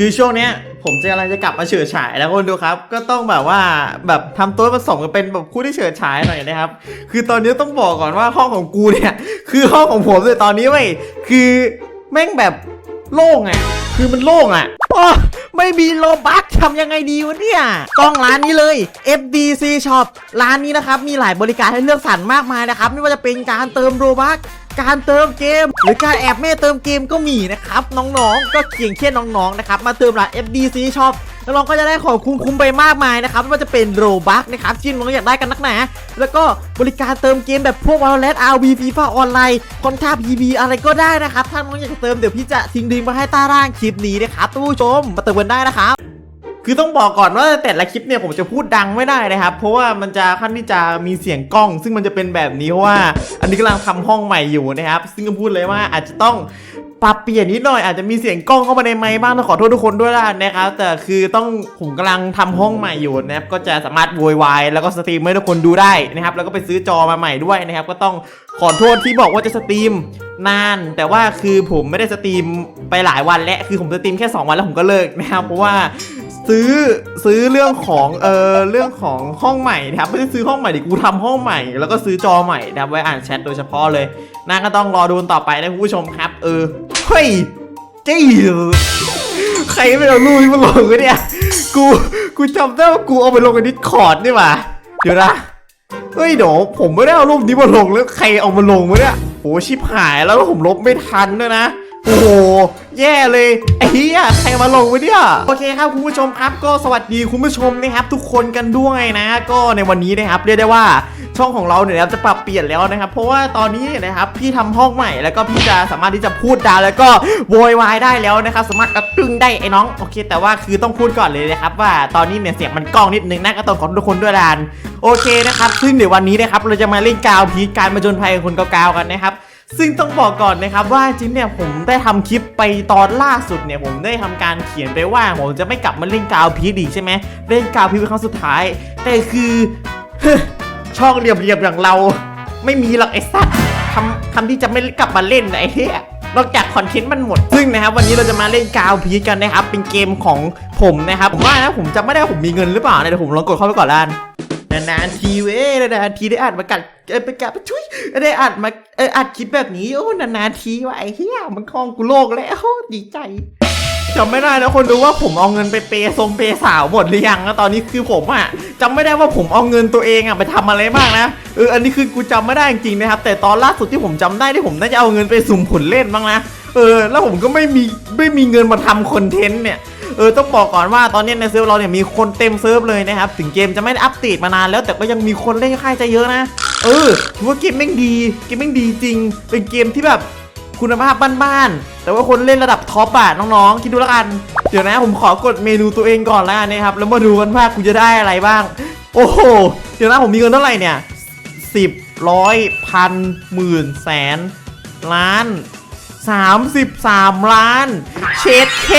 คือช่วงเนี้ยผมจะกำลังจะกลับมาเฉิดฉายแล้วคนดูครับ ก็ต้องแบบว่าแบบทำตัวผสมกันเป็นแบบคู่ที่เฉิดฉายหน่อยนะครับ คือตอนนี้ต้องบอกก่อนว่าห้องของกูเนี่ย คือห้องของผมเลยตอนนี้เว้ยคือแม่งแบบโล่งอะ คือมันโล่งอะ โอ้ไม่มีโลบัคทำยังไงดีวะเนี่ย ต้องร้านนี้เลย FDC Shop ร้านนี้นะครับมีหลายบริการให้เลือกสรรมากมายนะครับ ไม่ว่าจะเป็นการเติมโรบัคการเติมเกม หรือการแอบแม่เติมเกมก็มีนะครับ น้องๆ ก็เขียงแค่น้องๆนะครับมาเติมร้าน FDC Shop น้องก็จะได้ของคุ้มๆไปมากมายนะครับไม่ว่าจะเป็นโรบัคนะครับที่น้องอยากได้กันนักหนาแล้วก็บริการเติมเกมแบบพวก Valorant RV FIFA ออนไลน์คอนท่า PB อะไรก็ได้นะครับถ้าน้องอยากเติมเดี๋ยวพี่จะทิ้งลิงก์มาให้ใต้ล่างคลิปนี้นะครับท่านผู้ชมมาเติมกันได้นะครับคือต้องบอกก่อนว่าแต่ละคลิปเนี่ยผมจะพูดดังไม่ได้นะครับ เพราะว่ามันจะขั้นที่จะมีเสียงกล้อง ซึ่งมันจะเป็นแบบนี้เพราะว่า อันนี้กำลังทำห้องใหม่อยู่นะครับ ซึ่งก็พูดเลยว่าอาจจะต้อง ปรับเปลี่ยนนิดหน่อยอาจจะมีเสียงกล้องเข้ามาในไมค์บ้างต้องขอโทษทุกคนด้วยละนะครับแต่คือต้องผมกำลังทำห้องใหม่อยู่นะครับก็จะสามารถโวยวายแล้วก็สตรีมให้ทุกคนดูได้นะครับแล้วก็ไปซื้อจอมาใหม่ด้วยนะครับ ก็ต้องขอโทษที่บอกว่าจะสตรีมนาน แต่ว่าคือผมไม่ได้สตรีมไปหลายวันและคือผมสตรีมแค่สองวันแล้วผมก็เลิกนะครับเพราะว่าซื้อซื้อเรื่องของเออเรื่องของห้องใหม่นะครับไม่ได้ซื้อห้องใหม่ดิกูทำห้องใหม่ แล้วก็ซื้อจอใหม่นะครับไว้อ่านแชทโดยเฉพาะเลย น่าก็ต้องรอดูกันต่อไปนะคุณผู้ชมครับ เออ เฮ้ยจี้ใครไม่เอารูปนี้มาลงกันเนี่ย กู กูจำได้ว่ากูเอาไปลงในดิสคอร์ดนี่หว่าเดี๋ยวนะเฮ้ยเดี๋ยวผมไม่ได้เอารูปนี้มาลงแล้วใครเอามาลงวะเนี่ยโอ้ชิบหายแล้วแล้วผมลบไม่ทันด้วยนะ โอ้โห แย่เลย ไอ้เหี้ยใครมาลงวะเนี่ย โอเคครับคุณผู้ชมครับ ก็สวัสดีคุณผู้ชมนะครับ ทุกคนกันด้วยนะ ก็ในวันนี้นะครับเรียกได้ว่าช่องของเราเนี่ยนะครับจะปรับเปลี่ยนแล้วนะครับ เพราะว่าตอนนี้เนี่ยนะครับพี่ทำห้องใหม่แล้วก็พี่จะสามารถที่จะพูดดาแล้วก็โวยวายได้แล้วนะครับ สามารถกระตึงได้ไอ้น้องโอเค แต่ว่าคือต้องพูดก่อนเลยนะครับ ว่าตอนนี้เนี่ยเสียงมันกล้องนิดนึงนะก็ต้องขอทุกคนด้วยลานโอเคนะครับซึ่งเดี๋ยววันนี้นะครับเราจะมาเล่นกาวพีชการมาจนภัยคนกาวๆกันนะครับ ซึ่งต้องบอกก่อนนะครับว่าจริงเนี่ยผมได้ทำคลิปไปตอนล่าสุดเนี่ยผมได้ทำการเขียนไปว่าผมจะไม่กลับมาเล่นกาวพีดีใช่ไหมเล่นกาวพีเป็นครั้งสุดท้าย แต่คือช่องเรียบเรียบๆอย่างเรา ไม่มีหรอกไอ้สัสทำทำที่จะไม่กลับมาเล่นนะไอ้เหี้ยนอกจากคอนเทนต์มันหมด ซึ่งนะครับวันนี้เราจะมาเล่นกาวพีกันนะครับเป็นเกมของผมนะครับผมว่านะผมจำไม่ได้ผมมีเงินหรือเปล่านะเดี๋ยวผมลองกดเข้าไปก่อนละกัน นานๆทีเว้ยนานๆทีได้อัดมากัดเอ้ยไปกัดไปชุยได้อัดมาเอออัดคลิปแบบนี้โอ้นานๆทีว่ะไอ้เหี้ยมันคลองกูโลกแล้วดีใจจำไม่ได้นะคนดูว่าผมเอาเงินไปเปย์ทรงเปย์สาวหมดหรือยังนะตอนนี้คือผมอะจำไม่ได้ว่าผมเอาเงินตัวเองอะไปทำอะไรบ้างนะเอออันนี้คือกูจำไม่ได้จริงๆนะครับแต่ตอนล่าสุดที่ผมจำได้ที่ผมน่าจะเอาเงินไปสุ่มผลเล่นบ้างนะ เออแล้วผมก็ไม่มีไม่มีเงินมาทำคอนเทนต์เนี่ยเออต้องบอกก่อนว่าตอนนี้ในเซิร์ฟเราเนี่ยมีคนเต็มเซิร์ฟเลยนะครับถึงเกมจะไม่ได้อัปเดตมานานแล้วแต่ก็ยังมีคนเล่นคล้างจะเยอะนะ เออถือว่าเกมแม่งดีเกมแม่งดีจริง เป็นเกมที่แบบคุณภาพบ้านๆแต่ว่าคนเล่นระดับท็อปอะน้องๆคิดดูแล้วกัน เดี๋ยวนะผมขอกดเมนูตัวเองก่อนแล้วนนะครับแล้วมาดูกันว่ากูจะได้อะไรบ้าง โอ้โหเดี๋ยวนะผมมีเงินเท่าไหร่เนี่ยสิบร้อยพันหมื่นแสนล้าน 33 ล้าน เชดเค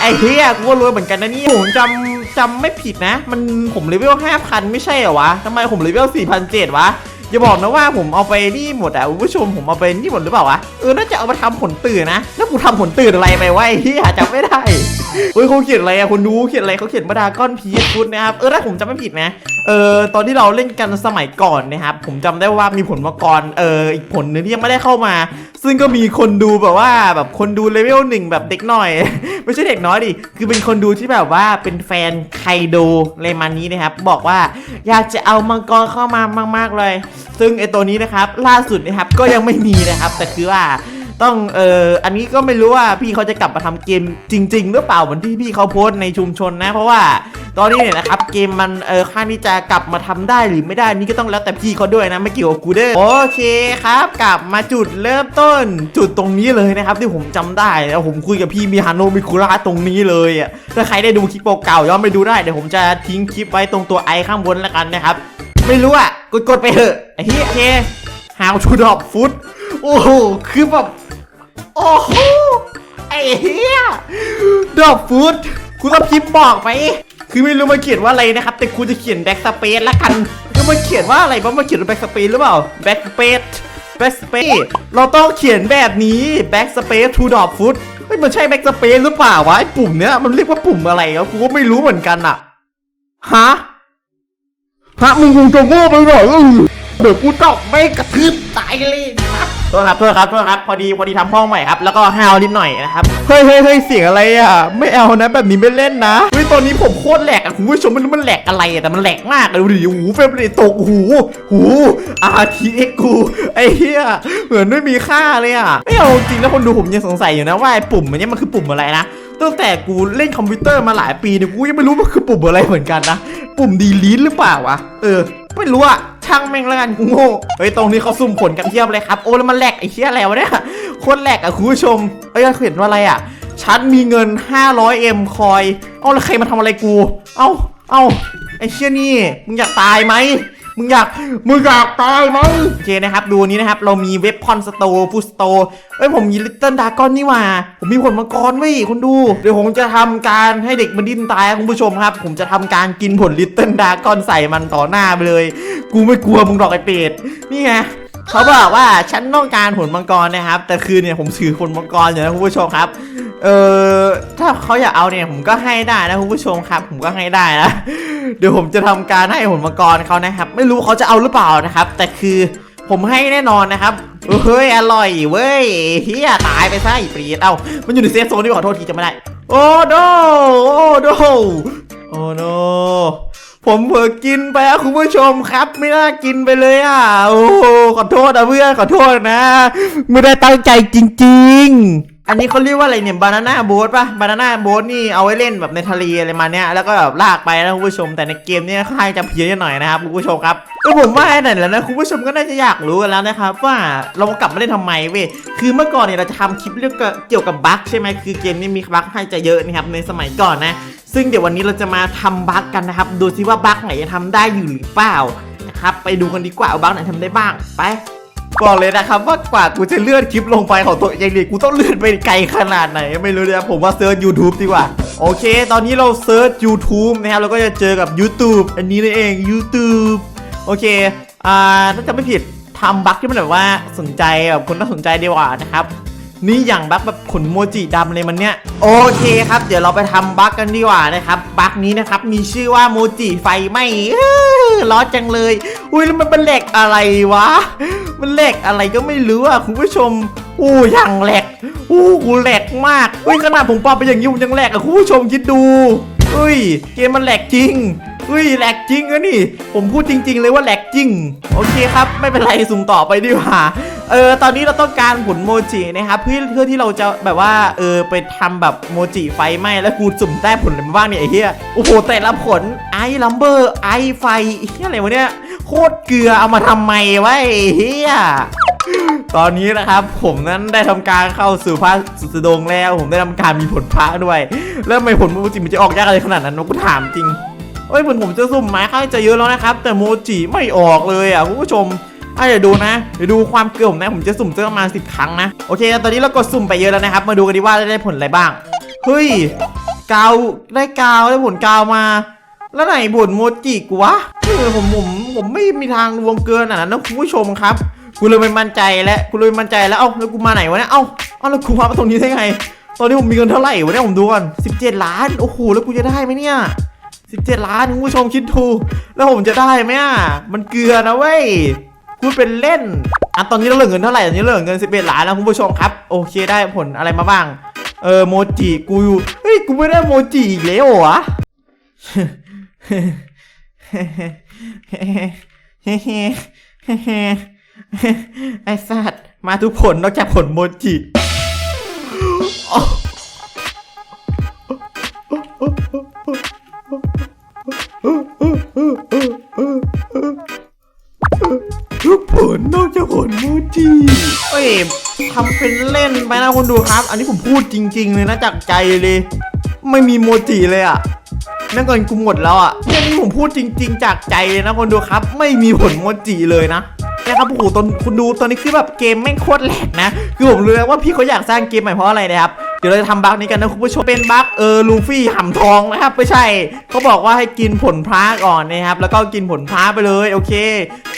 ไอ้เฮียกูก็รวยเหมือนกันนะเนี่ยผมจำจำไม่ผิดนะ มันผมเลเวล5,000 ไม่ใช่เหรอวะทำไมผมเลเวล4,700 วะ อย่าบอกนะว่าผมเอาไปนี่หมดอะคุณผู้ชมผมเอาไปนี่หมดหรือเปล่าวะ เออ น่าจะเอามาทำผลตื่นนะ แล้วกูทำผลตื่นอะไรไปวะไอ้เฮียจำไม่ได้เฮ้ยเขาเขียนอะไรอะคนดูเขียนอะไรเขาเขียนมาดาก้อนพีชฟุตนะครับ เออถ้าผมจำไม่ผิดนะ เออตอนที่เราเล่นกันสมัยก่อนนะครับผมจำได้ว่ามีผลมากรเอออีกผลหนึงที่ยังไม่ได้เข้ามา ซึ่งก็มีคนดูแบบว่าแบบคนดูเลเวลหนึ่งแบบเด็กหน่อย ไม่ใช่เด็กน้อยดิคือเป็นคนดูที่แบบว่าเป็นแฟนไคโดเลมานี้นะครับ บอกว่าอยากจะเอามังกรเข้ามามาก ๆเลย ซึ่งไอตัวนี้นะครับ ล่าสุดนะครับก็ยังไม่มีนะครับ แต่คือว่า ต้องเอ่ออันนี้ก็ไม่รู้ว่าพี่เขาจะกลับมาทำเกมจริง ๆ หรือเปล่าเหมือนที่พี่เขาโพสต์ในชุมชนนะ เพราะว่าตอนนี้เนี่ยนะครับเกมมันเออค่านี้จะกลับมาทำได้หรือไม่ได้นี่ก็ต้องแล้วแต่พี่เขาด้วยนะไม่เกี่ยวกับกูเด้อโอเคครับ กลับมาจุดเริ่มต้น จุดตรงนี้เลยนะครับที่ผมจำได้แล้วผมคุยกับพี่มิฮาโนมิคุระตรงนี้เลยอะถ้าใครได้ดูคลิปเก่าๆย้อนไปดูได้เดี๋ยวผมจะทิ้งคลิปไว้ตรงตัวไอข้างบนแล้วกันนะครับ ไม่รู้อะกดๆไปเถอะไอ้เหี้ยโอเค How to drop foot โอ้โห คือแบบ โอ้โหไอ้เหี้ยดอกฟูดกูต้องพิมพ์บอกไปคือไม่รู้มันเขียนว่าอะไรนะครับ แต่กูจะเขียนแบ็กสเปซละกันคือมันเขียนว่าอะไรบ้างมันเขียนแบ็กสเปซหรือเปล่าแบ็กสเปซแบ็กสเปซเราต้องเขียนแบบนี้แบ็กสเปซทูดอกฟูดเฮ้ยมันใช่แบ็กสเปซหรือเปล่าวะไอ้ปุ่มเนี้ยมันเรียกว่าปุ่มอะไรครับกูก็ไม่รู้เหมือนกันอะฮะฮะมึงคงจะโง่ไปหน่อยเดี๋ยวกูตอกไม่กระทืบตายเลยน ษครับโทษครับโทษครับพอดีพอดีทำห้องใหม่ครับแล้วก็ห้าวนิดหน่อยนะครับเฮ้ยเฮ้ยเฮ้ยเสียงอะไรอะ ไม่เอานะแบบนี้ไม่เล่นนะเฮ้ยตอนนี้ผมโคตรแหลกอะคุณผู้ชมไม่รู้มันแหลกอะไรอะแต่มันแหลกมากเลยดูดิหูเฟรมเรทตกหูหู RTX กูไอ้เหี้ยเหมือนไม่มีค่าเลยอะไม่เอาจริงแล้วคนดูผมยังสงสัยอยู่นะว่าไอ้ปุ่มอันเนี้ยมันคือปุ่มอะไรนะตั้งแต่กูเล่นคอมพิวเตอร์มาหลายปีเนี่ยกูยังไม่รู้มันคือปุ่มอะไรเหมือนกันนะปุ่มดีลีทหรือเปล่าวะเออ ไม่รู้อะ ช่างแม่งแล้วกันกูโง่เฮ้ยตรงนี้เขาซุ่มผลกันเทียบเลยครับโอ้แล้วมันแหลกไอ้เชี่ยแล้วเนี่ยโคตรแหลกอะคุณผู้ชมเอ้ยเห็นว่าอะไรอะฉันมีเงิน 500M คอย เอาแล้วใครมาทำอะไรกู เอาเอาไอ้เชี่ยนี่มึงอยากตายไหม มึงอยากมึงอยากตายไหมโอเคนะครับ ดูนี้นะครับ เรามีเว็บพอนสโตร์ฟูสโตร์เอ้ยผมมีลิตเติ้ลดากอนนี่ว่า ผมมีผลมังกรไว้ยคุณดู เดี๋ยวผมจะทำการให้เด็กมันดิ้นตายคุณผู้ชมครับ ผมจะทำการกินผลลิตเติ้ลดากอนใส่มันต่อหน้าไปเลย กูไม่กลัวมึงหรอกไอ้เป็ดนี่ไง เขาบอกว่าฉันต้องการผลมังกรนะครับ แต่คือเนี่ยผมถือผลมังกรอยู่นะคุณผู้ชมครับเออถ้าเขาอยากเอาเนี่ยผมก็ให้ได้นะคุณผู้ชมครับ ผมก็ให้ได้นะเดี๋ยวผมจะทำการให้ผลมังกรเขานะครับ ไม่รู้เขาจะเอาหรือเปล่านะครับ แต่คือผมให้แน่นอนนะครับเฮ้ยอร่อยเว้ยเฮียตายไปซะอีปรีดเอ้ามันอยู่ในเซฟโซนที่ขอโทษทีจะไม่ได้ โอ้โนโอ้โนโอ้โน ผมเผลอกินไปอะคุณผู้ชมครับ ไม่น่ากินไปเลยอะโอ้ขอโทษนะเพื่อนขอโทษนะ ไม่ได้ตั้งใจจริง ๆ อันนี้เขาเรียกว่าอะไรเนี่ยบานาน่าโบ๊ทป่ะบานาน่าโบ๊ทนี่เอาไว้เล่นแบบในทะเลอะไรมาเนี้ยแล้วก็แบบลากไปนะคุณผู้ชมแต่ในเกมเนี่ยค่ายจะเพี้ยนหน่อยนะครับคุณผู้ชมครับก็ผมว่าไอ้ไหนแล้วนะคุณผู้ชมก็น่าจะอยากรู้กันแล้วนะครับว่าเรากลับมาเล่นทำไมเว้ยคือเมื่อก่อนเนี่ยเราจะทำคลิปเรื่องเกี่ยวกับบั๊กใช่ไหมคือเกมนี้มีบั๊กให้จะเยอะนะครับในสมัยก่อนนะ ซึ่งเดี๋ยววันนี้เราจะมาทำบั๊กกันนะครับดูซิว่าบั๊กไหนจะทำได้อยู่หรือเปล่านะครับไปดูกันดีกว่าว่าบั๊กไหนทำได้บ้างไป บอกเลยนะครับว่ากว่ากูจะเลื่อนคลิปลงไปของตัวเองเนี่ยกูต้องเลื่อนไปไกลขนาดไหน ไม่รู้เลยผมว่าเซิร์ช YouTube ดีกว่า โอเค ตอนนี้เราเซิร์ช YouTube นะครับเราก็จะเจอกับ YouTube อันนี้นั่นเอง YouTube โอเค อ่าถ้าจะไม่ผิดทำบั๊กที่มันแบบว่าสนใจแบบคนน่าสนใจดีกว่านะครับ นี่อย่างบั๊กแบบขนโมจิดำเลยมันเนี่ย โอเคครับ เดี๋ยวเราไปทำบั๊กกันดีกว่านะครับบั๊กนี้นะครับมีชื่อว่าโมจิไฟไหม้เอ้อร้อนจังเลย อุ้ยแล้วมันเป็นเหล็กอะไรวะ มันเหล็กอะไรก็ไม่รู้อะคุณผู้ชมอู้อย่างแหลกอู้กูแหลกมากอุ้ยขนาดผมปอบไปอย่างนี้ผมยังแหลกอะคุณผู้ชมคิดดู อุ้ย เกมมันแหลกจริง อุ้ยแหลกจริงอะนี่ ผมพูดจริง ๆ เลยว่าแหลกจริง โอเคครับ ไม่เป็นไรสุ่มต่อไปดีกว่าเออตอนนี้เราต้องการผลโมจินะครับเพื่อเพื่อที่เราจะแบบว่าเออไปทำแบบโมจิไฟไหม้แล้วกูสุ่มได้ผลอะไรบ้างเนี่ยไอ้เหี้ยโอ้โหแต่ละผลไอลัมเบอร์ไอไฟเหี้ยอะไรวะเนี่ยโคตรเกลือเอามาทำไมวะไอ้เหี้ย ตอนนี้นะครับผมนั้นได้ทำการเข้าสู่พระสุดดงแล้ว ผมได้ทำการมีผลพระด้วยแล้วทำไมผลโมจิมันจะออกยากอะไรขนาดนั้นกูถามจริงเอ้ยผลผมจะสุ่มไม้ค่อนข้างจะเยอะแล้วนะครับ แต่โมจิไม่ออกเลยอะคุณผู้ชมอะเดี๋ยวดูนะเดี๋ยวดูความเกลือผมนะ ผมจะสุ่มเจอประมาณสิบครั้งนะโอเคตอนนี้เรากดสุ่มไปเยอะแล้วนะครับ มาดูกันดีว่าได้ผลอะไรบ้างเฮ้ยกาวได้กาวได้ผลกาวมา แล้วไหนผลโมจิกูวะเออผมผมผมไม่มีทางรวมเกินอะนะคุณผู้ชมครับ กูเลยไม่มั่นใจแล้วกูเลยไม่มั่นใจแล้วเอ้าแล้วกูมาไหนวะเนี่ยเอ้าเอ้าแล้วกูมาตรงนี้ได้ไง ตอนนี้ผมมีเงินเท่าไหร่วะเนี่ยผมดูก่อน17 ล้านโอ้โหแล้วกูจะได้ไหมเนี่ย17 ล้านคุณผู้ชมคิดดูแล้วผมจะได้ไหมอะมันเกลือนะเว้ยพูดเป็นเล่นอะตอนนี้เราเหลือเงินเท่าไหร่ตอนนี้เหลือเงิน11ล้านแล้วคุณผู้ชมครับโอเคได้ผลอะไรมาบ้างเออโมจิกูอยู่เฮ้ยกูไม่ได้โมจิอีกแล้วเหรอวะ ไอ้สัตว์มาทุกผลนอกจากผลโมจิทุกผลนอกจากผลโมจิเอ้ยทำเป็นเล่นไปนะคนดูครับ อันนี้ผมพูดจริง ๆ เลยนะจากใจเลย ไม่มีโมจิเลยอะนั่นก่อนกูหมดแล้วอะเนี่ยนี่ผมพูดจริง ๆ จากใจเลยนะคนดูครับ ไม่มีผลโมจิเลยนะ นะครับโอ้โหตอนคุณดูตอนนี้คือแบบเกมแม่งโคตรแหลกนะ คือผมรู้แล้วว่าพี่เขาอยากสร้างเกมใหม่เพราะอะไรนะครับเดี๋ยวเราจะทำบั๊กนี้กันนะคุณผู้ชมเป็นบั๊กเออลูฟี่ห่ำทองนะครับไม่ใช่เขาบอกว่าให้กินผลพระก่อนนะครับแล้วก็กินผลพระไปเลยโอเค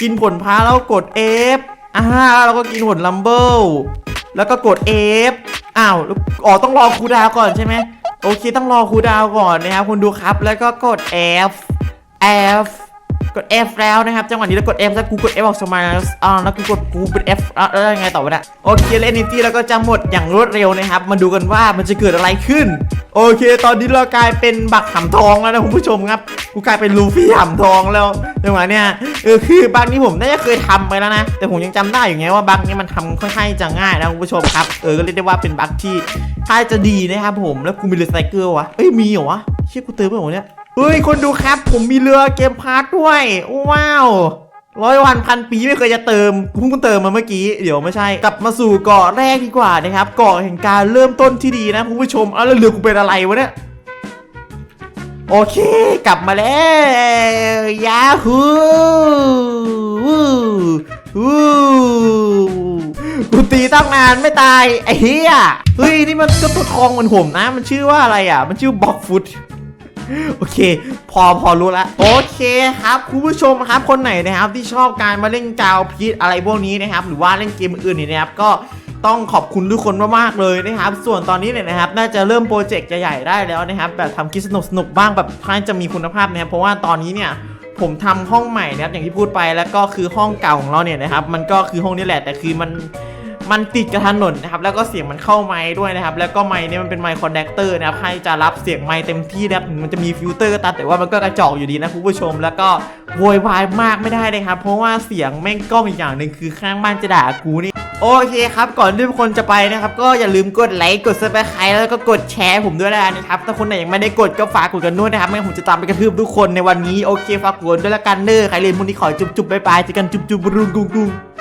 กินผลพระแล้วกด F อ่าแล้วก็กินผลลัมเบิลแล้วก็กด F อ้าวแล้วอ๋อต้องรอครูดาวก่อนใช่ไหมโอเคต้องรอครูดาวก่อนนะครับคุณดูครับแล้วก็กด F F กด F แล้วนะครับ จังหวะนี้แล้วกด F แล้วกูกด F ออกสมาอ่าแล้วกูกดกูเป็น F แล้วยังไงต่อวะเนี่ยโอเคแล้ว energy แล้วก็จะหมดอย่างรวดเร็วนะครับ มาดูกันว่ามันจะเกิดอะไรขึ้น โอเค ตอนนี้เรากลายเป็นบักหำทองแล้วนะคุณผู้ชมครับ กูกลายเป็นลูฟี่หำทองแล้วจังหวะเนี้ยเออคือบักนี้ผมน่าจะเคยทำไปแล้วนะ แต่ผมยังจำได้อยู่ไงว่าบักนี้มันทำค่อนข้างจะง่ายนะคุณผู้ชมครับ เออก็เรียกได้ว่าเป็นบักที่ถ้าจะดีนะครับผม แล้วกูมีเรือไซเคิลวะเอ้ยมีเหรอวะเชี่ยกูเติมไปหมดเนี่ย เฮ้ยคนดูครับ ผมมีเรือเกมพาร์ทด้วย ว้าวร้อยวันพันปีไม่เคยจะเติมเพิ่งเติมมาเมื่อกี้ เดี๋ยวไม่ใช่ กลับมาสู่เกาะแรกดีกว่านะครับเกาะแห่งการเริ่มต้นที่ดีนะคุณผู้ชมเอาแล้วเรือกูเป็นอะไรวะเนี่ยโอเค กลับมาแล้วยาฮูวูกูตีตั้งนานไม่ตายไอ้เหี้ยเฮ้ยนี่มันก็ตัวทองเหมือนผมนะ มันชื่อว่าอะไรอะ มันชื่อบ็อกฟุต โอเค พอพอรู้ละโอเคครับคุณผู้ชมครับคนไหนนะครับที่ชอบการมาเล่นกาวพิษอะไรพวกนี้นะครับ หรือว่าเล่นเกมอื่นนี่นะครับก็ต้องขอบคุณทุกคนมากๆเลยนะครับ ส่วนตอนนี้เนี่ยนะครับ น่าจะเริ่มโปรเจกต์ใหญ่ๆได้แล้วนะครับ แบบทำคลิปสนุกๆบ้างแบบค่อนจะมีคุณภาพนะครับเพราะว่าตอนนี้เนี่ยผมทำห้องใหม่นะครับอย่างที่พูดไปแล้วก็คือห้องเก่าของเราเนี่ยนะครับ มันก็คือห้องนี้แหละแต่คือมัน มันติดกับถนนนะครับแล้วก็เสียงมันเข้าไม้ด้วยนะครับแล้วก็ไม้เนี่ยมันเป็นไมค์คอนดักเตอร์นะครับให้จะรับเสียงไม้เต็มที่นะครับมันจะมีฟิลเตอร์ตามแต่ว่ามันก็กระจอกอยู่ดีนะคุณผู้ชม แล้วก็โวยวายมากไม่ได้เลยครับเพราะว่าเสียงแม่งกล้องอีกอย่างหนึ่งคือข้างบ้านจะด่ากูนี่โอเคครับ ก่อนที่ทุกคนจะไปนะครับ ก็อย่าลืมกดไลค์กดซับสไครต์แล้วก็กดแชร์ผมด้วยนะครับ ถ้าคนไหนยังไม่ได้กดก็ฝากกดกันด้วยนะครับ ไม่งั้นผมจะตามไปกระทืบทุกคนในวันนี้ โอเค ฝากกดด้วยละกันเนอร์ใครเรียนมุนี้ขอจุ๊บๆบ๊ายบายเจอกันจุ๊บๆรุงกุงกุง